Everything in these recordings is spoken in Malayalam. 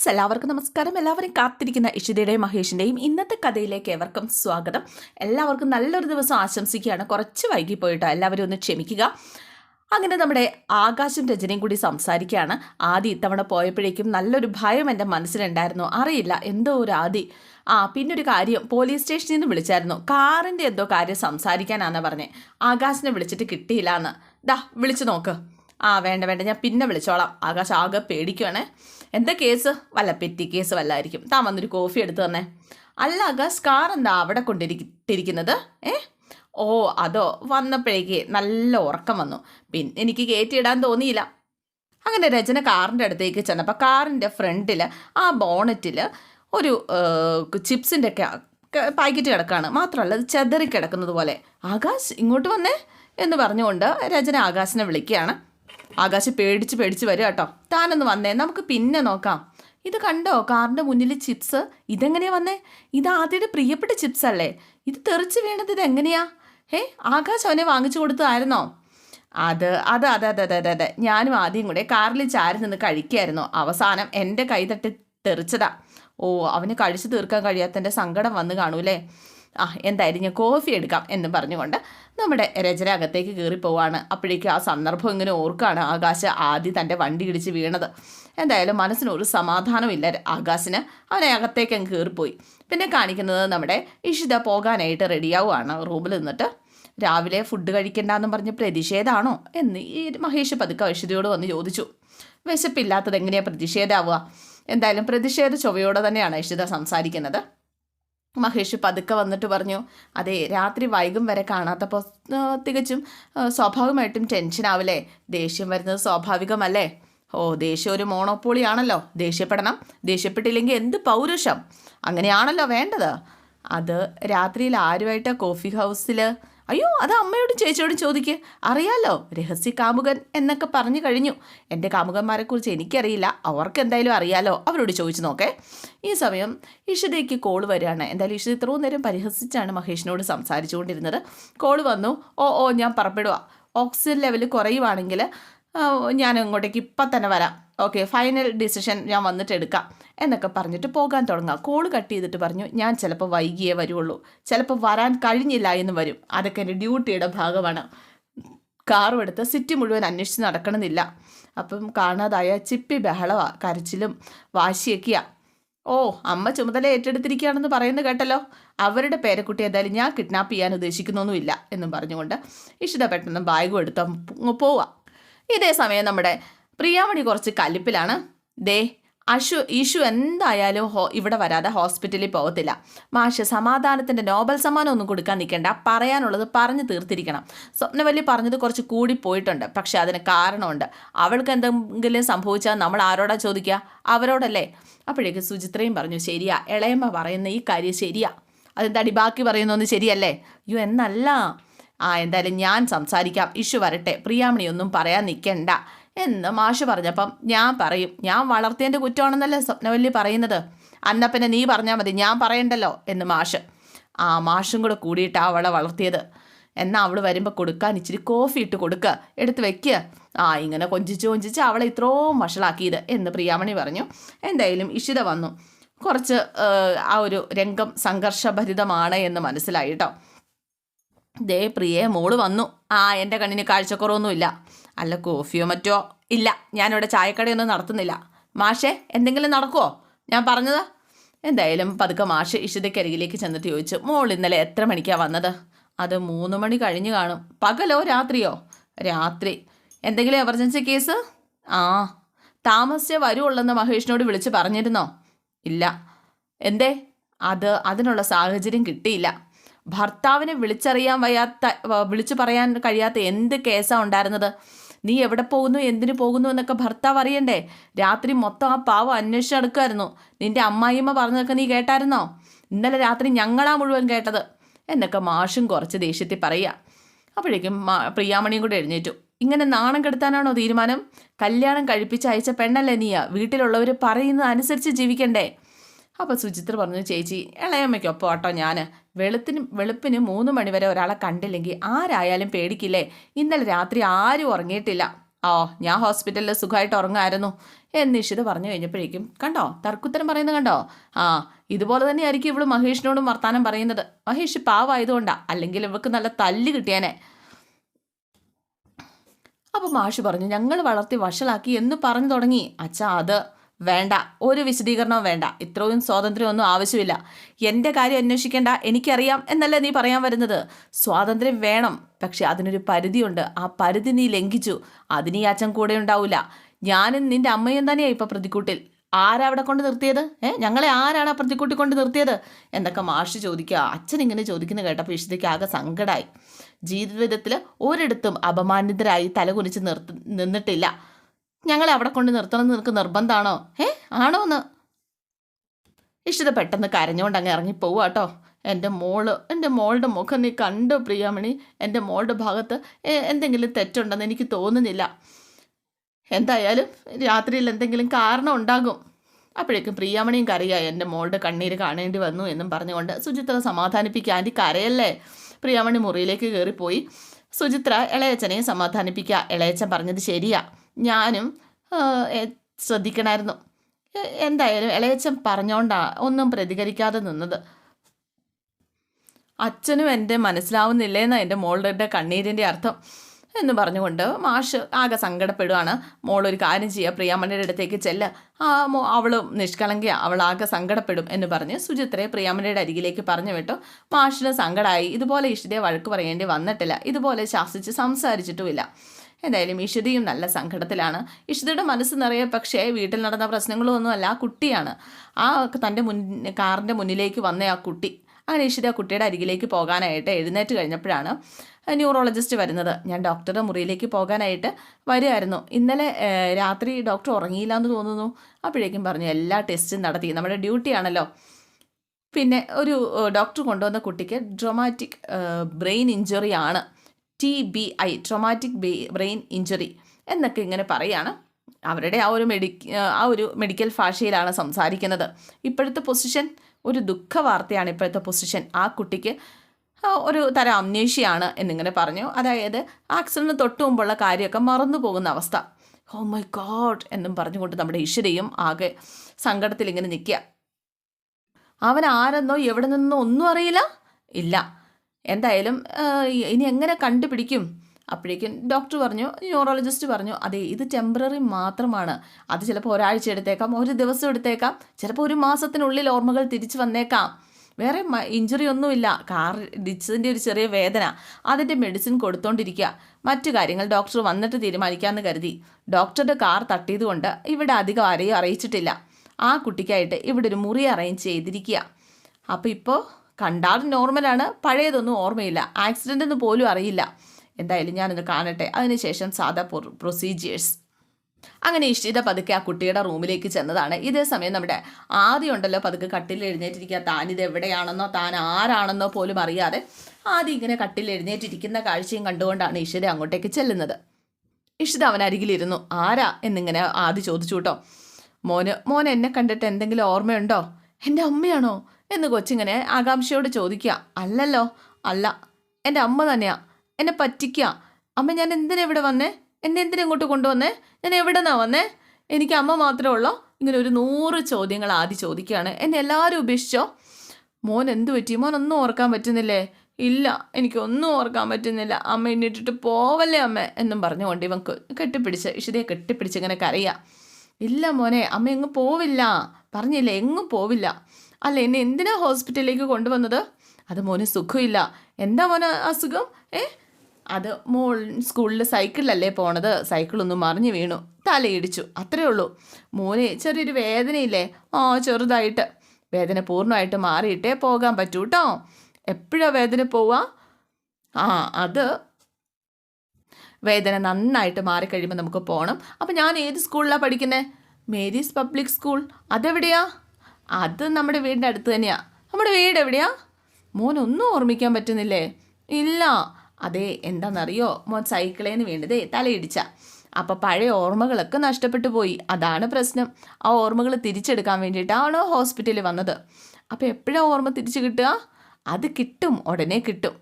ഫ്രണ്ട്സ് എല്ലാവർക്കും നമസ്കാരം. എല്ലാവരും കാത്തിരിക്കുന്ന ഇഷിതയുടെയും മഹേഷിന്റെയും ഇന്നത്തെ കഥയിലേക്ക് ഏവർക്കും സ്വാഗതം. എല്ലാവർക്കും നല്ലൊരു ദിവസം ആശംസിക്കുകയാണ്. കുറച്ച് വൈകിപ്പോയിട്ടോ എല്ലാവരും ഒന്ന് ക്ഷമിക്കുക. അങ്ങനെ നമ്മുടെ ആകാശം രചനയും കൂടി സംസാരിക്കുകയാണ്. ആദി ഇത്തവണ പോയപ്പോഴേക്കും നല്ലൊരു ഭയം എന്റെ മനസ്സിലുണ്ടായിരുന്നു. അറിയില്ല. എന്തോ ഒരു ആദി. ആ പിന്നെ ഒരു കാര്യം. പോലീസ് സ്റ്റേഷനിൽ നിന്ന് വിളിച്ചായിരുന്നു. കാറിന്റെ എന്തോ കാര്യം സംസാരിക്കാനാണെന്ന് പറഞ്ഞേ. ആകാശിനെ വിളിച്ചിട്ട് കിട്ടിയില്ല എന്ന് ദാ വിളിച്ചു നോക്ക്. ആ വേണ്ട വേണ്ട. ഞാൻ പിന്നെ വിളിച്ചോളാം. ആകാശ് ആകെ പേടിക്കുവാണേ. എന്താ കേസ്? വല്ല പെറ്റി കേസ് വല്ലായിരിക്കും. താൻ വന്നൊരു കോഫി എടുത്തു തന്നെ. അല്ല ആകാശ് കാർ എന്താ അവിടെ കൊണ്ടിരിക്കുന്നത് ഏ? ഓ അതോ. വന്നപ്പോഴേക്ക് നല്ല ഉറക്കം വന്നു. പിന്നെ എനിക്ക് കയറ്റിയിടാൻ തോന്നിയില്ല. അങ്ങനെ രചന കാറിന്റെ അടുത്തേക്ക് ചെന്നപ്പോൾ കാറിന്റെ ഫ്രണ്ടിൽ ആ ബോണറ്റിൽ ഒരു ചിപ്സിന്റെ പാക്കറ്റ് കിടക്കുകയാണ് മാത്രമല്ല അത് ചെതറി കിടക്കുന്നത് പോലെ. ആകാശ് ഇങ്ങോട്ട് വന്നേ എന്ന് പറഞ്ഞുകൊണ്ട് രചന ആകാശിനെ വിളിക്കുകയാണ്. ആകാശ് പേടിച്ച് പേടിച്ച് വരും കേട്ടോ. താനൊന്ന് വന്നേ നമുക്ക് പിന്നെ നോക്കാം. ഇത് കണ്ടോ കാറിന്റെ മുന്നിൽ ചിപ്സ്? ഇതെങ്ങനെയാ വന്നേ? ഇത് ആദ്യയുടെ പ്രിയപ്പെട്ട ചിപ്സ് അല്ലേ? ഇത് തെറിച്ച് വീണത് ഇത് എങ്ങനെയാ? ഹേ ആകാശ് അവനെ വാങ്ങിച്ചു കൊടുത്തതായിരുന്നോ? അത് അത് അതെ അതെ അതെ അതെ അതെ. ഞാനും ആദ്യം കൂടെ കാറിൽ ചാരി നിന്ന് കഴിക്കായിരുന്നു. അവസാനം എന്റെ കൈ തട്ടി തെറിച്ചതാ. ഓ അവന് കഴിച്ചു തീർക്കാൻ കഴിയാത്തതിന്റെ സങ്കടം വന്ന് കാണൂലേ? ആ എന്തായാലും ഞാൻ കോഫി എടുക്കാം എന്ന് പറഞ്ഞുകൊണ്ട് നമ്മുടെ രചന അകത്തേക്ക് കയറിപ്പോവാണ് അപ്പോഴേക്കും ആ സന്ദർഭം ഇങ്ങനെ ഓർക്കാണ് ആകാശ് ആദ്യം തന്റെ വണ്ടി ഇടിച്ച് വീണത്. എന്തായാലും മനസ്സിന് ഒരു സമാധാനമില്ല ആകാശിന്. അവനെ അകത്തേക്ക് അങ്ങ് കയറിപ്പോയി. പിന്നെ കാണിക്കുന്നത് നമ്മുടെ ഇഷിത പോകാനായിട്ട് റെഡിയാവുകയാണ് റൂമിൽ നിന്നിട്ട് രാവിലെ ഫുഡ് കഴിക്കണ്ടെന്ന് പറഞ്ഞ് പ്രതിഷേധമാണോ എന്ന് ഈ മഹേഷ് പതുക്കെ ഇഷിതയോട് വന്ന് ചോദിച്ചു. വിശപ്പില്ലാത്തത് എങ്ങനെയാണ് പ്രതിഷേധാവുക? എന്തായാലും പ്രതിഷേധ ചൊവ്വയോടെ തന്നെയാണ് ഇഷിത സംസാരിക്കുന്നത്. മഹേഷ് പതുക്കെ വന്നിട്ട് പറഞ്ഞു അതെ രാത്രി വൈകും വരെ കാണാത്തപ്പോൾ തികച്ചും സ്വാഭാവികമായിട്ടും ടെൻഷനാവില്ലേ ദേഷ്യം വരുന്നത് സ്വാഭാവികമല്ലേ? ഓ ദേഷ്യം ഒരു മോണോപ്പോളിയാണല്ലോ ദേഷ്യപ്പെടണം. ദേഷ്യപ്പെട്ടില്ലെങ്കിൽ എന്ത് പൗരുഷം? അങ്ങനെയാണല്ലോ വേണ്ടത്. അത് രാത്രിയിൽ ആരുമായിട്ടാണ് കോഫി ഹൗസിൽ അയ്യോ അത് അമ്മയോടും ചേച്ചിയോടും ചോദിക്ക്. അറിയാലോ രഹസ്യ കാമുകൻ എന്നൊക്കെ പറഞ്ഞു കഴിഞ്ഞു. എന്റെ കാമുകന്മാരെക്കുറിച്ച് എനിക്കറിയില്ല. അവർക്ക് എന്തായാലും അറിയാലോ. അവരോട് ചോദിച്ചു നോക്കേ. ഈ സമയം ഇഷിതയ്ക്ക് കോൾ വരികയാണ്. എന്തായാലും ഇഷിത ഇത്രയും നേരം പരിഹസിച്ചാണ് മഹേഷിനോട് സംസാരിച്ചുകൊണ്ടിരുന്നത്. കോൾ വന്നു. ഓ ഓ ഞാൻ പുറപ്പെടുക ഓക്സിജൻ ലെവൽ കുറയുവാണെങ്കിൽ ഞാൻ ഇങ്ങോട്ടേക്ക് ഇപ്പം തന്നെ വരാം. ഓക്കെ ഫൈനൽ ഡിസിഷൻ ഞാൻ വന്നിട്ട് എടുക്കാം. എന്നൊക്കെ പറഞ്ഞിട്ട് പോകാൻ തുടങ്ങാം. കോൾ കട്ട് ചെയ്തിട്ട് പറഞ്ഞു ഞാൻ ചിലപ്പോൾ വൈകിയേ വരുള്ളൂ. ചിലപ്പോൾ വരാൻ കഴിഞ്ഞില്ല എന്ന് വരും. അതൊക്കെ എന്റെ ഡ്യൂട്ടിയുടെ ഭാഗമാണ്. കാറും എടുത്ത് സിറ്റി മുഴുവൻ അന്വേഷിച്ച് നടക്കണമെന്നില്ല. അപ്പം കാണാതായ ചിപ്പി ബഹളവാ കരച്ചിലും വാശിയൊക്കെയാ. ഓ അമ്മ ചുമതല ഏറ്റെടുത്തിരിക്കുകയാണെന്ന് പറയുന്നത് കേട്ടല്ലോ. അവരുടെ പേരക്കുട്ടി എന്തായാലും ഞാൻ കിഡ്നാപ്പ് ചെയ്യാൻ ഉദ്ദേശിക്കുന്നൊന്നുമില്ല എന്നും പറഞ്ഞുകൊണ്ട് ഇഷിത പെട്ടെന്ന് ബാഗും എടുത്ത് പോവാം. ഇതേ സമയം നമ്മുടെ പ്രിയാമണി കുറച്ച് കലിപ്പിലാണ്. ദേ അശു ഇഷു എന്തായാലും ഹോ ഇവിടെ വരാതെ ഹോസ്പിറ്റലിൽ പോകത്തില്ല. മാഷ് സമാധാനത്തിന്റെ നോബൽ സമ്മാനം ഒന്നും കൊടുക്കാൻ നിൽക്കേണ്ട. പറയാനുള്ളത് പറഞ്ഞു തീർത്തിരിക്കണം. സ്വപ്നവല്ലി പറഞ്ഞത് കുറച്ച് കൂടി പോയിട്ടുണ്ട്. പക്ഷേ അതിന് കാരണമുണ്ട്. അവൾക്ക് എന്തെങ്കിലും സംഭവിച്ചാൽ നമ്മൾ ആരോടാ ചോദിക്കുക? അവരോടല്ലേ? അപ്പോഴേക്ക് സുചിത്രയും പറഞ്ഞു ശരിയാ ഇളയമ്മ പറയുന്ന ഈ കാര്യം ശരിയാ. അതെന്താടി ബാക്കി പറയുന്നൊന്നും ശരിയല്ലേ? അയ്യോ എന്നല്ല. ആ എന്തായാലും ഞാൻ സംസാരിക്കാം. ഇഷു വരട്ടെ. പ്രിയാമണി ഒന്നും പറയാൻ നിൽക്കണ്ട. എന്ന് മാഷ് പറഞ്ഞപ്പം ഞാൻ പറയും ഞാൻ വളർത്തിയതിന്റെ കുറ്റമാണെന്നല്ലേ സ്വപ്നവല്ലി പറയുന്നത്? അന്നപ്പനെ നീ പറഞ്ഞാൽ മതി ഞാൻ പറയണ്ടല്ലോ എന്ന് മാഷ്. ആ മാഷും കൂടെ കൂടിയിട്ട് അവളെ വളർത്തിയത്. എന്നാൽ അവൾ വരുമ്പോൾ കൊടുക്കാൻ ഇച്ചിരി കോഫി ഇട്ട് കൊടുക്കുക എടുത്ത് വെക്കുക ആ ഇങ്ങനെ കൊഞ്ചിച്ച് കൊഞ്ചിച്ച് അവളെ ഇത്രയും വഷളാക്കിയത് എന്ന് പ്രിയാമണി പറഞ്ഞു. എന്തായാലും ഇഷിത വന്നു. കുറച്ച് ആ ഒരു രംഗം സംഘർഷഭരിതമാണ് എന്ന് മനസ്സിലായിട്ടോ ദേ പ്രിയേ മോൾ വന്നു. ആ എന്റെ കണ്ണിന് കാഴ്ചക്കുറവൊന്നുമില്ല. അല്ല കോഫിയോ മറ്റോ? ഇല്ല ഞാനിവിടെ ചായക്കടയൊന്നും നടത്തുന്നില്ല. മാഷേ എന്തെങ്കിലും നടക്കുമോ ഞാൻ പറഞ്ഞത്. എന്തായാലും പതുക്കെ മാഷ് ഇഷിതയ്ക്കരികിലേക്ക് ചെന്നിട്ട് ചോദിച്ചു മോൾ ഇന്നലെ എത്ര മണിക്കാണ് വന്നത്? അത് മൂന്ന് മണി കഴിഞ്ഞു കാണും. പകലോ രാത്രിയോ? രാത്രി. എന്തെങ്കിലും എമർജൻസി കേസ് ആ. താമസിച്ചേ വരുവുള്ളെന്ന് മഹേഷിനോട് വിളിച്ച് പറഞ്ഞിരുന്നോ? ഇല്ല. എന്തേ? അത് അതിനുള്ള സാഹചര്യം കിട്ടിയില്ല. ഭർത്താവിനെ വിളിച്ചറിയാൻ വയ്യാത്ത വിളിച്ചു പറയാൻ കഴിയാത്ത എന്ത് കേസാണ് ഉണ്ടായിരുന്നത്? നീ എവിടെ പോകുന്നു? എന്തിനു പോകുന്നു? എന്നൊക്കെ ഭർത്താവ് അറിയണ്ടേ? രാത്രി മൊത്തം ആ പാവം അന്വേഷിച്ച് നടക്കുമായിരുന്നു നിന്റെ അമ്മായിമ്മ പറഞ്ഞതൊക്കെ നീ കേട്ടായിരുന്നോ? ഇന്നലെ രാത്രി ഞങ്ങളാ മുഴുവൻ കേട്ടത്. എന്നൊക്കെ മാഷും കുറച്ച് ദേഷ്യത്തിൽ പറയുക. അപ്പോഴേക്കും പ്രിയാമണിയും കൂടെ എഴുന്നേറ്റു. ഇങ്ങനെ നാണം കെടുത്താനാണോ തീരുമാനം? കല്യാണം കഴിപ്പിച്ച് അയച്ച പെണ്ണല്ലേ നീയ? വീട്ടിലുള്ളവർ പറയുന്നത് അനുസരിച്ച് ജീവിക്കണ്ടേ? അപ്പോൾ സുചിത്ര പറഞ്ഞു ചേച്ചി ഇളയമ്മയ്ക്കൊപ്പം കേട്ടോ ഞാൻ വെളുത്തിന് വെളുപ്പിന് മൂന്ന് മണിവരെ ഒരാളെ കണ്ടില്ലെങ്കിൽ ആരായാലും പേടിക്കില്ലേ? ഇന്നലെ രാത്രി ആരും ഉറങ്ങിയിട്ടില്ല. ഓ ഞാൻ ഹോസ്പിറ്റലിൽ സുഖമായിട്ട് ഉറങ്ങായിരുന്നു. എന്ന് ഇഷിത പറഞ്ഞു കഴിഞ്ഞപ്പോഴേക്കും കണ്ടോ? തർക്കുത്തരം പറയുന്നത് കണ്ടോ? ആ ഇതുപോലെ തന്നെ ആയിരിക്കും ഇവൾ മഹേഷിനോടും വർത്താനം പറയുന്നത്. മഹേഷ് പാവായതുകൊണ്ടാ അല്ലെങ്കിൽ ഇവൾക്ക് നല്ല തല്ല് കിട്ടിയാനെ. അപ്പോൾ മാഷ് പറഞ്ഞു ഞങ്ങൾ വളർത്തി വഷളാക്കി എന്ന് പറഞ്ഞു തുടങ്ങി. അച്ഛാ അത് വേണ്ട ഒരു വിശദീകരണവും വേണ്ട. ഇത്രയും സ്വാതന്ത്ര്യമൊന്നും ആവശ്യമില്ല. എന്റെ കാര്യം അന്വേഷിക്കേണ്ട എനിക്കറിയാം എന്നല്ലേ നീ പറയാൻ വരുന്നത്? സ്വാതന്ത്ര്യം വേണം പക്ഷെ അതിനൊരു പരിധിയുണ്ട്. ആ പരിധി നീ ലംഘിച്ചു. അതിന് ഈ അച്ഛൻ കൂടെ ഉണ്ടാവില്ല ഞാനും നിന്റെ അമ്മയും തന്നെയാണ് ഇപ്പം പ്രതിക്കൂട്ടിൽ. ആരാ അവിടെ കൊണ്ട് നിർത്തിയത്? ഏഹ് ഞങ്ങളെ ആരാണ് ആ പ്രതിക്കൂട്ടി കൊണ്ട് നിർത്തിയത്? എന്നൊക്കെ മാഷ് ചോദിക്കുക. അച്ഛൻ ഇങ്ങനെ ചോദിക്കുന്നത് കേട്ടപ്പോൾ ഇഷ്ടയ്ക്ക് ആകെ സങ്കടമായി ജീവിതത്തിൽ ഒരിടത്തും അപമാനിതരായി തലകുനിച്ച് നിർത്തി നിന്നിട്ടില്ല. ഞങ്ങളെ അവിടെ കൊണ്ട് നിർത്തണം എന്ന് നിനക്ക് നിർബന്ധമാണോ ഏ ആണോ എന്ന് ഇഷ്ടത പെട്ടെന്ന് കരഞ്ഞുകൊണ്ട് അങ്ങ് ഇറങ്ങി പോവുക കേട്ടോ എന്റെ മോൾ എന്റെ മോളുടെ മുഖം നീ കണ്ടു പ്രിയാമണി? എന്റെ മോളുടെ ഭാഗത്ത് എന്തെങ്കിലും തെറ്റുണ്ടെന്ന് എനിക്ക് തോന്നുന്നില്ല. എന്തായാലും രാത്രിയിൽ എന്തെങ്കിലും കാരണം ഉണ്ടാകും. അപ്പോഴേക്കും പ്രിയാമണിയും കരയായി. എന്റെ മോളുടെ കണ്ണീര് കാണേണ്ടി വന്നു എന്നും പറഞ്ഞുകൊണ്ട് സുചിത്ര സമാധാനിപ്പിക്കുക. ആന്റി കരയല്ലേ? പ്രിയാമണി മുറിയിലേക്ക് കയറിപ്പോയി. സുചിത്ര ഇളയച്ചനെയും സമാധാനിപ്പിക്കുക. ഇളയച്ചൻ പറഞ്ഞത് ശരിയാ. ഞാനും ശ്രദ്ധിക്കണമായിരുന്നു എന്തായാലും ഇളയച്ചൻ പറഞ്ഞോണ്ടാ ഒന്നും പ്രതികരിക്കാതെ നിന്നത്. അച്ഛനും എന്റെ മനസ്സിലാവുന്നില്ലേന്നാ എന്റെ മോളുടെ കണ്ണീരിന്റെ അർത്ഥം എന്ന് പറഞ്ഞുകൊണ്ട് മാഷ് ആകെ സങ്കടപ്പെടുവാണ്. മോളൊരു കാര്യം ചെയ്യുക പ്രിയാമണിയുടെ അടുത്തേക്ക് ചെല്ല. ആ മോ അവൾ നിഷ്കളങ്കയ അവൾ ആകെ സങ്കടപ്പെടും എന്ന് പറഞ്ഞ് സുചിത്രയെ പ്രിയാമണിയുടെ അരികിലേക്ക് പറഞ്ഞു വിട്ടു. മാഷിന് സങ്കടമായി ഇതുപോലെ ഇഷിതയെ വഴക്ക് പറയേണ്ടി വന്നിട്ടില്ല. ഇതുപോലെ ശാസിച്ച് സംസാരിച്ചിട്ടുമില്ല. എന്തായാലും ഇഷിതയും നല്ല സങ്കടത്തിലാണ്. ഇഷിതയുടെ മനസ്സ് നിറയെ പക്ഷേ വീട്ടിൽ നടന്ന പ്രശ്നങ്ങളൊന്നുമല്ല ആ കുട്ടിയാണ്. ആ തന്റെ മുൻ കാറിന്റെ മുന്നിലേക്ക് വന്ന ആ കുട്ടി. അങ്ങനെ ഇഷിത കുട്ടിയുടെ അരികിലേക്ക് പോകാനായിട്ട് എഴുന്നേറ്റ് കഴിഞ്ഞപ്പോഴാണ് ന്യൂറോളജിസ്റ്റ് വരുന്നത്. ഞാൻ ഡോക്ടറുടെ മുറിയിലേക്ക് പോകാനായിട്ട് വരുമായിരുന്നു ഇന്നലെ രാത്രി ഡോക്ടർ ഉറങ്ങിയില്ല എന്ന് തോന്നുന്നു. അപ്പോഴേക്കും പറഞ്ഞു എല്ലാ ടെസ്റ്റും നടത്തി. നമ്മുടെ ഡ്യൂട്ടിയാണല്ലോ പിന്നെ ഒരു ഡോക്ടർ കൊണ്ടുവന്ന കുട്ടിക്ക് ഡ്രൊമാറ്റിക് ബ്രെയിൻ ഇഞ്ചുറി ആണ്. T B I traumatic brain injury എന്നൊക്കെ ഇങ്ങനെ പറയാണ്. അവരുടെ ആ ഒരു മെഡി ആ ഒരു മെഡിക്കൽ ഭാഷയിലാണ് സംസാരിക്കുന്നത്. ഇപ്പോഴത്തെ പൊസിഷൻ ഒരു ദുഃഖ വാർത്തയാണ് ഇപ്പോഴത്തെ പൊസിഷൻ ആ കുട്ടിക്ക് ഒരു തരം അമ്നേഷ്യയാണ് എന്നിങ്ങനെ പറഞ്ഞു. അതായത് ആക്സിഡന്റ് തൊട്ട് മുമ്പുള്ള കാര്യമൊക്കെ മറന്നു പോകുന്ന അവസ്ഥ. ഹോ മൈ ഗോഡ് എന്നും പറഞ്ഞുകൊണ്ട് നമ്മുടെ ഈശ്വരയും ആകെ സങ്കടത്തിൽ ഇങ്ങനെ നിൽക്കുക. അവൻ ആരെന്നോ എവിടെ നിന്നോ ഒന്നും അറിയില്ല. ഇല്ല. എന്തായാലും ഇനി എങ്ങനെ കണ്ടുപിടിക്കും? അപ്പോഴേക്കും ഡോക്ടർ പറഞ്ഞു ന്യൂറോളജിസ്റ്റ് പറഞ്ഞു അതെ ഇത് ടെമ്പററി മാത്രമാണ്. അത് ചിലപ്പോൾ ഒരാഴ്ച എടുത്തേക്കാം ഒരു ദിവസം എടുത്തേക്കാം ചിലപ്പോൾ ഒരു മാസത്തിനുള്ളിൽ ഓർമ്മകൾ തിരിച്ചു വന്നേക്കാം. വേറെ ഇഞ്ചുറി ഒന്നുമില്ല. കാർ ഇടിച്ചതിന്റെ ഒരു ചെറിയ വേദന. അതിന്റെ മെഡിസിൻ കൊടുത്തോണ്ടിരിക്കുക മറ്റു കാര്യങ്ങൾ ഡോക്ടർ വന്നിട്ട് തീരുമാനിക്കാമെന്ന് കരുതി. ഡോക്ടറുടെ കാർ തട്ടിയതുകൊണ്ട് ഇവിടെ അധികം ആരെയും അറിയിച്ചിട്ടില്ല. ആ കുട്ടിക്കായിട്ട് ഇവിടെ ഒരു മുറി അറേഞ്ച് ചെയ്തിരിക്കുക അപ്പോൾ ഇപ്പോൾ കണ്ടാൽ നോർമലാണ് പഴയതൊന്നും ഓർമ്മയില്ല. ആക്സിഡന്റ് എന്ന് പോലും അറിയില്ല. എന്തായാലും ഞാനൊന്ന് കാണട്ടെ. അതിനുശേഷം സാധാ പ്രൊസീജിയേഴ്സ് അങ്ങനെ ഇഷ്ടിത പതുക്കെ ആ കുട്ടിയുടെ റൂമിലേക്ക് ചെന്നതാണ്. ഇതേ സമയം നമ്മുടെ ആദ്യം ഉണ്ടല്ലോ പതുക്കെ കട്ടിൽ എഴുന്നേറ്റിരിക്കുക. താൻ ഇത് എവിടെയാണെന്നോ താൻ ആരാണെന്നോ പോലും അറിയാതെ ആദ്യം ഇങ്ങനെ കട്ടിൽ എഴുന്നേറ്റിരിക്കുന്ന കാഴ്ചയും കണ്ടുകൊണ്ടാണ് ഇഷിത അങ്ങോട്ടേക്ക് ചെല്ലുന്നത്. ഇഷിത അവൻ അരികിലിരുന്നു. ആരാ? എന്നിങ്ങനെ ആദ്യം ചോദിച്ചു കേട്ടോ. മോന് മോൻ എന്നെ കണ്ടിട്ട് എന്തെങ്കിലും ഓർമ്മയുണ്ടോ? എന്റെ അമ്മയാണോ? എന്ന് കൊച്ചിങ്ങനെ ആകാംക്ഷയോട് ചോദിക്കുക. അല്ലല്ലോ അല്ല എന്റെ അമ്മ തന്നെയാ. എന്നെ പറ്റിക്കുക അമ്മ ഞാൻ എന്തിനാ ഇവിടെ വന്നേ? എന്നെ എന്തിനാ ഇങ്ങോട്ട് കൊണ്ടുവന്നേ? ഞാൻ എവിടെ നിന്നാണ് വന്നേ? എനിക്ക് അമ്മ മാത്രമേ ഉള്ളോ ഇങ്ങനെ ഒരു നൂറ് ചോദ്യങ്ങൾ ആദ്യം ചോദിക്കുകയാണ്. എന്നെ എല്ലാവരും ഉപേക്ഷിച്ചോ? മോൻ എന്ത് പറ്റി? മോൻ ഒന്നും ഓർക്കാൻ പറ്റുന്നില്ലേ? ഇല്ല എനിക്കൊന്നും ഓർക്കാൻ പറ്റുന്നില്ല. അമ്മ എണ്ണിട്ടിട്ട് പോവല്ലേ അമ്മ? എന്നും പറഞ്ഞുകൊണ്ട് ഇവൻ കെട്ടിപ്പിടിച്ച് ഇഷിതയെ കെട്ടിപ്പിടിച്ച് ഇങ്ങനെ കരയുക ഇല്ല മോനെ അമ്മ എങ്ങും പോവില്ല. പറഞ്ഞില്ലേ എങ്ങും പോവില്ല. അല്ല എന്നെ എന്തിനാ ഹോസ്പിറ്റലിലേക്ക് കൊണ്ടുവന്നത്? അത് മോന് സുഖമില്ല. എന്താ മോന് അസുഖം? ഏ? അത് മോൾ സ്കൂളിൽ സൈക്കിളിലല്ലേ പോണത്. സൈക്കിളൊന്നും മറിഞ്ഞു വീണു. തലയിടിച്ചു. അത്രേ ഉള്ളൂ. മോനെ ചെറിയൊരു വേദനയില്ലേ? ആ ചെറുതായിട്ട്. വേദന പൂർണമായിട്ട് മാറിയിട്ടേ പോകാൻ പറ്റൂ കേട്ടോ എപ്പോഴാണ് വേദന പോവാ? ആ അത് വേദന നന്നായിട്ട് മാറിക്കഴിയുമ്പോൾ നമുക്ക് പോകണം അപ്പം ഞാൻ ഏത് സ്കൂളിലാണ് പഠിക്കുന്നത് മേരീസ് പബ്ലിക് സ്കൂൾ. അതെവിടെയാ? അത് നമ്മുടെ വീടിന്റെ അടുത്ത് തന്നെയാണ് നമ്മുടെ വീട് എവിടെയാ? മോനൊന്നും ഓർമ്മിക്കാൻ പറ്റുന്നില്ലേ? ഇല്ല. അതെ എന്താണെന്നറിയോ മോൻ സൈക്കിളിൽ നിന്ന് വീണതേ തലയിടിച്ച. അപ്പം പഴയ ഓർമ്മകളൊക്കെ നഷ്ടപ്പെട്ടു പോയി. അതാണ് പ്രശ്നം. ആ ഓർമ്മകൾ തിരിച്ചെടുക്കാൻ വേണ്ടിയിട്ടാണ് ഹോസ്പിറ്റലിൽ വന്നത്. അപ്പോൾ എപ്പോഴാണ് ഓർമ്മ തിരിച്ചു കിട്ടുക? അത് കിട്ടും. ഉടനെ കിട്ടും.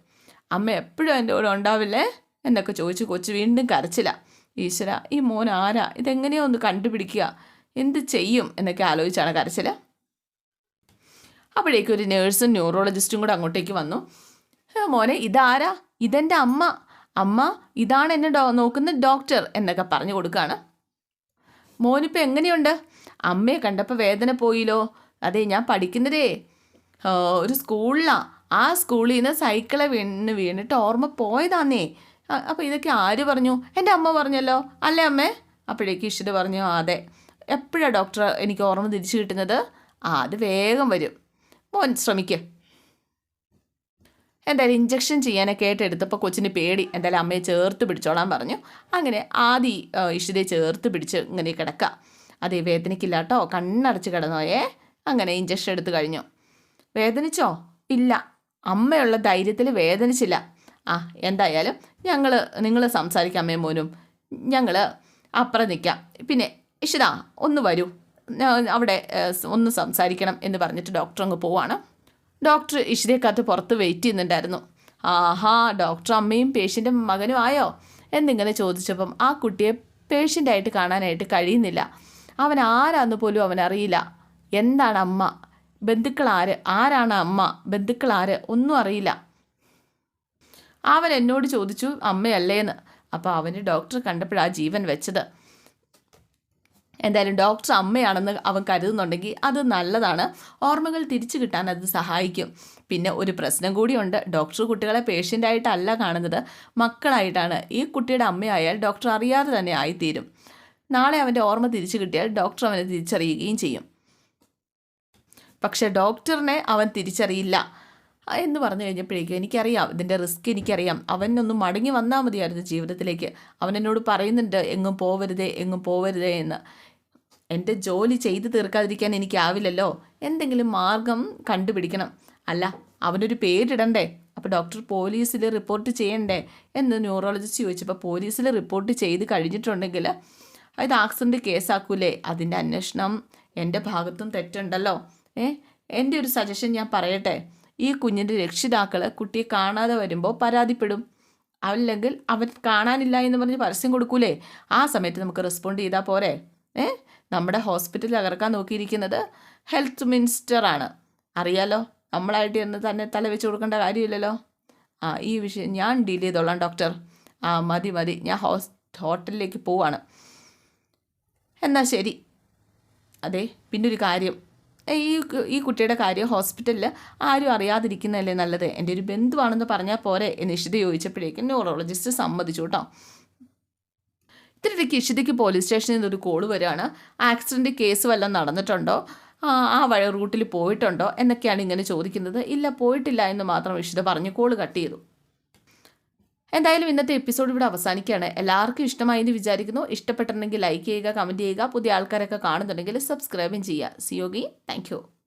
അമ്മ എപ്പോഴും എന്റെ കൂടെ ഉണ്ടാവില്ലേ? എന്നൊക്കെ ചോദിച്ച് കൊച്ചു വീണ്ടും കരച്ചില്ല ഈശ്വര ഈ മോൻ ആരാ? ഇതെങ്ങനെയോ ഒന്ന് കണ്ടുപിടിക്കുക? എന്ത് ചെയ്യും? എന്നൊക്കെ ആലോചിച്ചാണ് കരച്ചിൽ അപ്പോഴേക്കും ഒരു നേഴ്സും ന്യൂറോളജിസ്റ്റും കൂടെ അങ്ങോട്ടേക്ക് വന്നു. മോനെ ഇതാരാ? ഇതെന്റെ അമ്മ. അമ്മ ഇതാണ് എന്നെ ഡോ നോക്കുന്ന ഡോക്ടർ എന്നൊക്കെ പറഞ്ഞു കൊടുക്കുകയാണ് മോനിപ്പോൾ എങ്ങനെയുണ്ട്? അമ്മയെ കണ്ടപ്പോൾ വേദന പോയില്ലോ. അതെ ഞാൻ പഠിക്കുന്നതേ. ഒരു സ്കൂളിലാണ് ആ സ്കൂളിൽ നിന്ന് സൈക്കിളെ വീണ് വീണിട്ട് ഓർമ്മ പോയതാന്നേ. അപ്പോൾ ഇതൊക്കെ ആര് പറഞ്ഞു? എന്റെ അമ്മ പറഞ്ഞല്ലോ. അല്ലേ അമ്മേ? അപ്പോഴേക്ക് ഇഷിത പറഞ്ഞു "ആ, അതെ. എപ്പോഴാണ് ഡോക്ടർ എനിക്ക് ഓർമ്മ തിരിച്ചു കിട്ടുന്നത്? ആ അത് വേഗം വരും. മോൻ ശ്രമിക്കുക എന്തായാലും ഇഞ്ചക്ഷൻ ചെയ്യാനൊക്കെ ആയിട്ട് എടുത്തപ്പോൾ കൊച്ചിന് പേടി. എന്തായാലും അമ്മയെ ചേർത്ത് പിടിച്ചോളാൻ പറഞ്ഞു. അങ്ങനെ ആദി ഇഷിതയെ ചേർത്ത് പിടിച്ച് ഇങ്ങനെ കിടക്കുക അതേ വേദനയ്ക്കില്ല കേട്ടോ കണ്ണടച്ച് കിടന്നോയേ. അങ്ങനെ ഇഞ്ചക്ഷൻ എടുത്തു കഴിഞ്ഞു. വേദനിച്ചോ? ഇല്ല. അമ്മയുള്ള ധൈര്യത്തിൽ വേദനിച്ചില്ല. ആ എന്തായാലും ഞങ്ങൾ നിങ്ങൾ സംസാരിക്കാം അമ്മയും മോനും. ഞങ്ങൾ അപ്പുറം നിൽക്കാം പിന്നെ ഇഷിത ഒന്ന് വരൂ. അവിടെ ഒന്ന് സംസാരിക്കണം എന്ന് പറഞ്ഞിട്ട് ഡോക്ടർ അങ്ങ് പോവാണ്. ഡോക്ടർ ഇഷിതയെക്കാത്ത് പുറത്ത് വെയിറ്റ് ചെയ്യുന്നുണ്ടായിരുന്നു. ആഹാ ഡോക്ടർ അമ്മയും പേഷ്യന്റെ മകനും ആയോ? എന്നിങ്ങനെ ചോദിച്ചപ്പം ആ കുട്ടിയെ പേഷ്യന്റായിട്ട് കാണാനായിട്ട് കഴിയുന്നില്ല. അവൻ ആരാന്ന് പോലും അവനറിയില്ല എന്താണ് അമ്മ? ബന്ധുക്കൾ ആര്? ആരാണ് അമ്മ? ബന്ധുക്കൾ ആര്? ഒന്നും അറിയില്ല. അവൻ എന്നോട് ചോദിച്ചു അമ്മയല്ലേന്ന്. അപ്പോൾ അവന് ഡോക്ടർ കണ്ടപ്പോഴാണ് ജീവൻ വെച്ചത്. എന്തായാലും ഡോക്ടർ അമ്മയാണെന്ന് അവൻ കരുതുന്നുണ്ടെങ്കിൽ അത് നല്ലതാണ്. ഓർമ്മകൾ തിരിച്ചു കിട്ടാൻ അത് സഹായിക്കും. പിന്നെ ഒരു പ്രശ്നം കൂടിയുണ്ട്. ഡോക്ടർ കുട്ടികളെ പേഷ്യന്റായിട്ടല്ല കാണുന്നത്. മക്കളായിട്ടാണ്. ഈ കുട്ടിയുടെ അമ്മയായാൽ ഡോക്ടർ അറിയാതെ തന്നെ ആയിത്തീരും. നാളെ അവന്റെ ഓർമ്മ തിരിച്ചു കിട്ടിയാൽ ഡോക്ടർ അവനെ തിരിച്ചറിയുകയും ചെയ്യും. പക്ഷെ ഡോക്ടറിനെ അവൻ തിരിച്ചറിയില്ല. എന്ന് പറഞ്ഞു കഴിഞ്ഞപ്പോഴേക്കും എനിക്കറിയാം. ഇതിന്റെ റിസ്ക് എനിക്കറിയാം. അവനൊന്ന് മടങ്ങി വന്നാൽ മതിയായിരുന്നു ജീവിതത്തിലേക്ക്. അവൻ എന്നോട് പറയുന്നുണ്ട് എങ്ങും പോവരുതേ എങ്ങും പോവരുതേ എന്ന്. എന്റെ ജോലി ചെയ്തു തീർക്കാതിരിക്കാൻ എനിക്കാവില്ലല്ലോ. എന്തെങ്കിലും മാർഗം കണ്ടുപിടിക്കണം. അല്ല അവനൊരു പേരിടണ്ടേ? അപ്പോൾ ഡോക്ടർ പോലീസിൽ റിപ്പോർട്ട് ചെയ്യണ്ടേ? എന്ന് ന്യൂറോളജിസ്റ്റ് ചോദിച്ചപ്പോൾ പോലീസിൽ റിപ്പോർട്ട് ചെയ്ത് കഴിഞ്ഞിട്ടുണ്ടെങ്കിൽ ഇത് ആക്സിഡന്റ് കേസാക്കൂലേ? അതിന്റെ അന്വേഷണം എന്റെ ഭാഗത്തും തെറ്റുണ്ടല്ലോ. ഏ എന്റെ ഒരു സജഷൻ ഞാൻ പറയട്ടെ. ഈ കുഞ്ഞിന്റെ രക്ഷിതാക്കൾ കുട്ടിയെ കാണാതെ വരുമ്പോൾ പരാതിപ്പെടും. അല്ലെങ്കിൽ അവൻ കാണാനില്ല എന്ന് പറഞ്ഞ് പരസ്യം കൊടുക്കൂലേ? ആ സമയത്ത് നമുക്ക് റെസ്പോണ്ട് ചെയ്താൽ പോരെ. ഏ നമ്മുടെ ഹോസ്പിറ്റൽ തകർക്കാൻ നോക്കിയിരിക്കുന്നത് ഹെൽത്ത് മിനിസ്റ്ററാണ്. അറിയാലോ നമ്മളായിട്ട് എന്ന് തന്നെ തല വെച്ച് കൊടുക്കേണ്ട കാര്യമില്ലല്ലോ. ആ ഈ വിഷയം ഞാൻ ഡീൽ ചെയ്തോളാം ഡോക്ടർ. ആ മതി മതി. ഞാൻ ഹോസ് ഹോട്ടലിലേക്ക് പോവാണ്. എന്നാൽ ശരി. അതെ പിന്നെ ഒരു കാര്യം. ഈ ഈ കുട്ടിയുടെ കാര്യം ഹോസ്പിറ്റലിൽ ആരും അറിയാതിരിക്കുന്നതല്ലേ നല്ലത്? എന്റെ ഒരു ബന്ധുവാണെന്ന് പറഞ്ഞാൽ പോരെ എന്ന് ചോദിച്ചപ്പോഴേക്കും ന്യൂറോളജിസ്റ്റ് സമ്മതിച്ചു കേട്ടോ. ഇത്തിരിക്ക് ഇഷിതയ്ക്ക് പോലീസ് സ്റ്റേഷനിൽ നിന്ന് ഒരു കോൾ വരികയാണ്. ആക്സിഡന്റ് കേസ് വല്ലതും നടന്നിട്ടുണ്ടോ? ആ വഴി റൂട്ടിൽ പോയിട്ടുണ്ടോ? എന്നൊക്കെയാണ് ഇങ്ങനെ ചോദിക്കുന്നത്. ഇല്ല പോയിട്ടില്ല എന്ന് മാത്രം ഇഷിത പറഞ്ഞ് കോൾ കട്ട് ചെയ്തു. എന്തായാലും ഇന്നത്തെ എപ്പിസോഡ് ഇവിടെ അവസാനിക്കുകയാണ്. എല്ലാവർക്കും ഇഷ്ടമായി എന്ന് വിചാരിക്കുന്നു. ഇഷ്ടപ്പെട്ടിട്ടുണ്ടെങ്കിൽ ലൈക്ക് ചെയ്യുക കമന്റ് ചെയ്യുക. പുതിയ ആൾക്കാരൊക്കെ കാണുന്നുണ്ടെങ്കിൽ സബ്സ്ക്രൈബും ചെയ്യുക. സിയോഗി താങ്ക്